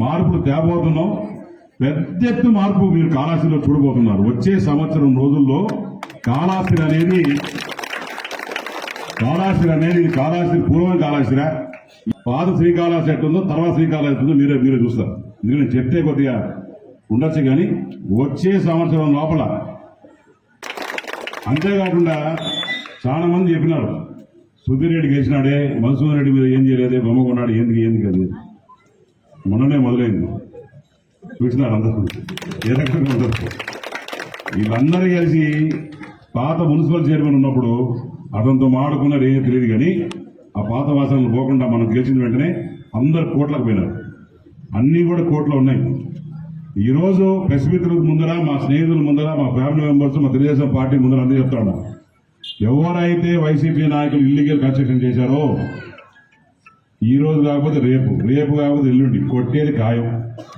మార్పులు తేబోతున్నాం. పెద్ద ఎత్తు మార్పు మీరు కాళాస్తిలో చూడబోతున్నారు. వచ్చే సంవత్సరం రోజుల్లో కాళాస్తి అనేది కాళాస్తి అనేది కాళాస్తి పూర్వం కాళాస్తిరా పాత శ్రీకాళహస్తి ఎట్టుందో తర్వాత శ్రీకాళహస్తి ఎట్టుందో మీరే మీరే చూస్తారు. మీరు నేను చెప్తే కొద్దిగా ఉండొచ్చు కానీ వచ్చే సంవత్సరం లోపల అంతేకాకుండా చాలా మంది చెప్పినారు. సుధీర్ రెడ్డి గెలిచినాడే మధుసూదన్ రెడ్డి మీద ఏం చేయలేదే బొమ్మ కొన్నాడు ఏంది ఏంది అది మొన్ననే మొదలైంది. చూసినారు అందరూ? ఏ రకంగా ఉండదు వీళ్ళందరూ కలిసి పాత మున్సిపల్ చైర్మన్ ఉన్నప్పుడు అతనితో మాడుకున్నారు ఏమీ తెలియదు కానీ ఆ పాత వాసనలు పోకుండా మనం గెలిచిన వెంటనే అందరు కోట్లకు పోయినారు. అన్నీ కూడా కోట్లు ఉన్నాయి. ఈరోజు ప్రెస్ మిత్రుల ముందర మా స్నేహితుల ముందర మా ఫ్యామిలీ మెంబర్స్ మా తెలుగుదేశం పార్టీ ముందర అందరూ చెప్తాడు ఎవరైతే వైసీపీ నాయకులు ఇల్లీగల్ కన్స్ట్రక్షన్ చేశారో ఈ రోజు కాకపోతే రేపు రేపు కాకపోతే ఎల్లుండి కొట్టేది ఖాయం.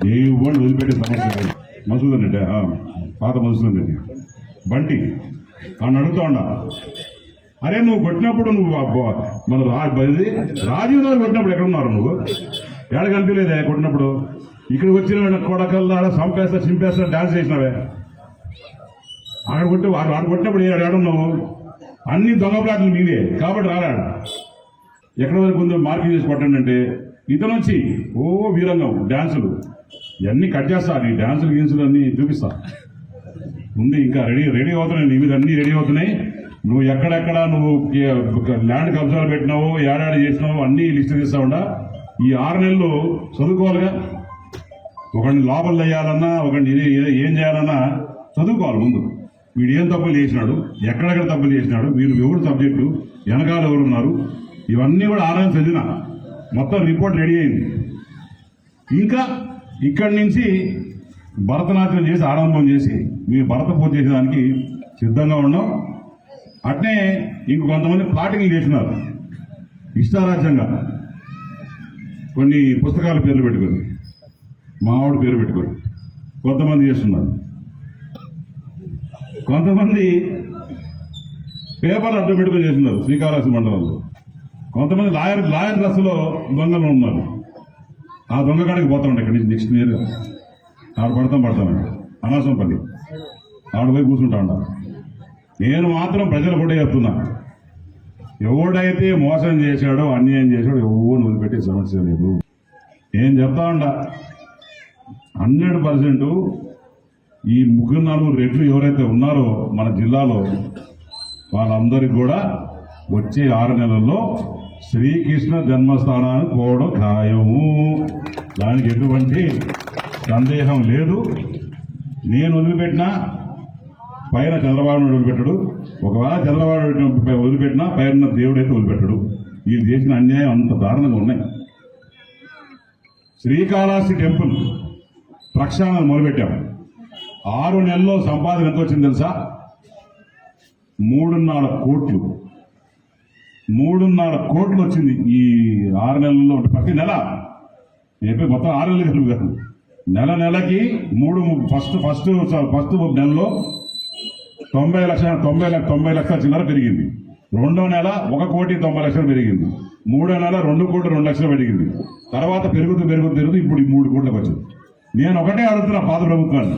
దేవుడు వదిలిపెట్టే సమస్య లేదు. మసూదన్ రెడ్డి పాత మసూదన్ రెడ్డి. బంటి అని అడుగుతా ఉన్నా. అరే నువ్వు కొట్టినప్పుడు నువ్వు మన రాజు రాజీవ్ గారు కొట్టినప్పుడు ఎక్కడ ఉన్నారు నువ్వు? ఎక్కడ కనిపించలేదే కొట్టినప్పుడు? ఇక్కడికి వచ్చిన కొడకల్లా సంపేస్తా చింపేస్తా డాన్స్ చేసినావే? ఆడ కొట్టి వాడు ఆడ కొట్టినప్పుడు ఏ ఆడున్నావు అన్ని దొంగ ప్లాట్లు నీవే. కాబట్టి రారాడు ఎక్కడ వరకు ఉందో మార్కింగ్ చేసి కొట్టండి అంటే ఇతను వచ్చి ఓ వీరంగం డ్యాన్సులు ఇవన్నీ కట్ చేస్తా నీ డ్యాన్సులు గీన్సులు అన్ని చూపిస్తా. ఉంది ఇంకా రెడీ రెడీ అవుతున్నాయి నీ మీద అన్ని రెడీ అవుతున్నాయి. నువ్వు ఎక్కడెక్కడ నువ్వు ల్యాండ్ కబ్జాలు పెట్టినావో ఏడాది చేసినావో అన్నీ లిస్ట్ తీస్తా ఉండా. ఈ ఆరు నెలలు చదువుకోవాలిగా. ఒకడిని లోపల వేయాలన్నా ఒకడిని ఏం చేయాలన్నా చదువుకోవాలి ముందు. వీడు ఏం తప్పులు చేసినాడు ఎక్కడెక్కడ తప్పులు చేసినాడు వీళ్ళు ఎవరు సబ్జెక్టు వెనకాల ఎవరు ఉన్నారు ఇవన్నీ కూడా ఆరాధన చదివిన. మొత్తం రిపోర్ట్ రెడీ అయింది. ఇంకా ఇక్కడి నుంచి భరతనాట్యం చేసి ఆరంభం చేసి మీ భరత పూజ చేసేదానికి సిద్ధంగా ఉన్నాం. అట్నే ఇంకొంతమంది ప్లాటింగ్ చేసినారు ఇష్టారాజ్యంగా. కొన్ని పుస్తకాల పేర్లు పెట్టుకొని మావాడు పేరు పెట్టుకొని కొంతమంది చేస్తున్నారు. కొంతమంది పేపర్ అడ్డం పెట్టుకొని చేస్తున్నారు శ్రీకాళహస్తి మండలంలో. కొంతమంది లాయర్ లాయర్ డ్రెస్సులో దొంగలు ఉన్నారు. ఆ దొంగ కాడికి పోతా ఉండే ఇక్కడ నుంచి నెక్స్ట్ ఇయర్. ఆడ పడతాం పడతాం అనవసరం పని. ఆడ పోయి కూర్చుంటా ఉన్నా నేను మాత్రం ప్రజలు కూడా చెప్తున్నా. ఎవడైతే మోసం చేశాడో అన్యాయం చేశాడో ఎవరు వదిలిపెట్టే సమస్య లేదు. నేను చెప్తా ఉండా హండ్రెడ్ పర్సెంట్ ఈ ముగ్గురు నలుగురు రెడ్లు ఎవరైతే ఉన్నారో మన జిల్లాలో వాళ్ళందరికీ కూడా వచ్చే ఆరు నెలల్లో శ్రీకృష్ణ జన్మస్థానానికి పోవడం ఖాయము. దానికి ఎటువంటి సందేహం లేదు. నేను వదిలిపెట్టినా పైన చంద్రబాబు నాయుడు వదిలిపెట్టడు. ఒకవేళ చంద్రబాబు నాయుడు వదిలిపెట్టినా పైన దేవుడైతే వదిలిపెట్టడు. వీళ్ళు చేసిన అన్యాయం అంత దారుణంగా ఉన్నాయి. శ్రీకాళహస్తి టెంపుల్ ప్రక్షాళన మొదలుపెట్టాము ఆరు నెలల్లో సంపాదన ఎంత వచ్చింది తెలుసా? మూడున్నర కోట్లు. మూడున్నర కోట్లు వచ్చింది ఈ ఆరు నెలల్లో. ప్రతి నెల. చెప్పి మొత్తం ఆరు నెలలు కలిపి కాదు నెల నెలకి మూడు ఫస్ట్ ఫస్ట్ ఫస్ట్ నెలలో తొంభై లక్షల తొంభై లక్ష తొంభై లక్షల చిల్లర పెరిగింది. రెండో నెల ఒక కోటి తొంభై లక్షలు పెరిగింది. మూడో నెల రెండు కోట్లు రెండు లక్షలు పెరిగింది. తర్వాత పెరుగుతూ పెరుగుతూ పెరుగుతూ ఇప్పుడు ఈ మూడు కోట్లకు వచ్చింది. నేను ఒకటే అడుగుతున్నా పాత ప్రభుత్వాన్ని.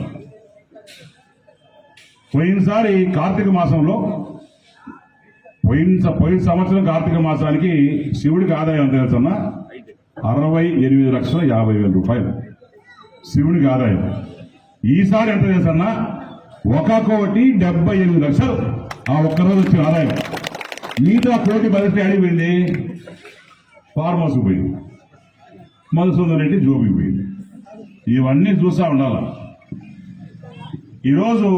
పోయినసారి కార్తీక మాసంలో పోయిన పోయిన సంవత్సరం కార్తీక మాసానికి శివుడికి ఆదాయం ఎంత తెలుసన్నా? అరవై ఎనిమిది లక్షల యాభై వేల రూపాయలు. శివుడికి ఆదాయం. ఈసారి ఎంత తెలుసన్నా? ఒక కోటి డెబ్బై ఎనిమిది లక్షలు. ఆ ఒక్కరోజు వచ్చిన ఆదాయం. మిగతా కోటి పరిస్థితి అడిగిపోయింది ఫార్మ్ పోయింది. మధుసూదన్ రెడ్డి జోబికి పోయింది. ఇవన్నీ చూస్తా ఉండాల? ఈరోజు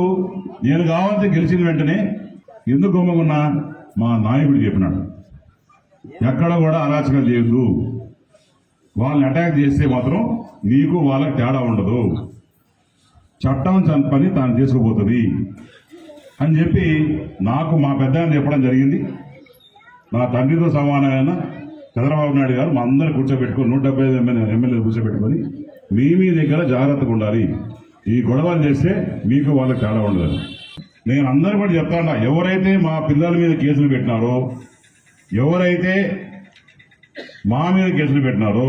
నేను కావాలంటే గెలిచిన వెంటనే ఎందుకు గొమ్మకున్నా మా నాయకుడు చెప్పినాడు. ఎక్కడ కూడా అరాచకం చేయొద్దు. వాళ్ళని అటాక్ చేస్తే మాత్రం నీకు వాళ్ళకి తేడా ఉండదు. చట్టం తన పని తాను చేసుకుపోతుంది అని చెప్పి నాకు మా పెద్ద చెప్పడం జరిగింది. నా తండ్రితో సమానమైన చంద్రబాబు నాయుడు గారు మా అందరిని కూర్చోబెట్టుకొని నూట డెబ్బై ఐదు ఎమ్మెల్యే ఎమ్మెల్యేలు కూర్చోబెట్టుకొని మీ మీ దగ్గర జాగ్రత్తగా ఉండాలి. ఈ గొడవలు చేస్తే మీకు వాళ్ళకి తేడా ఉండదు. నేను అందరు కూడా చెప్తాను ఎవరైతే మా పిల్లల మీద కేసులు పెట్టినారో ఎవరైతే మా మీద కేసులు పెట్టినారో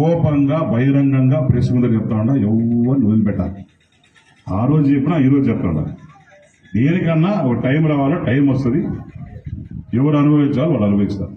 ఓపెన్గా బహిరంగంగా ప్రెస్ ముందర చెప్తాడా ఎవరిని వదిలిపెట్టాలి. ఆ రోజు చెప్పినా ఈ రోజు చెప్తా ఉండాలి దేనికన్నా ఒక టైం రావాలో టైం వస్తుంది. ఎవరు అనుభవించాలో వాళ్ళు అనుభవిస్తారు.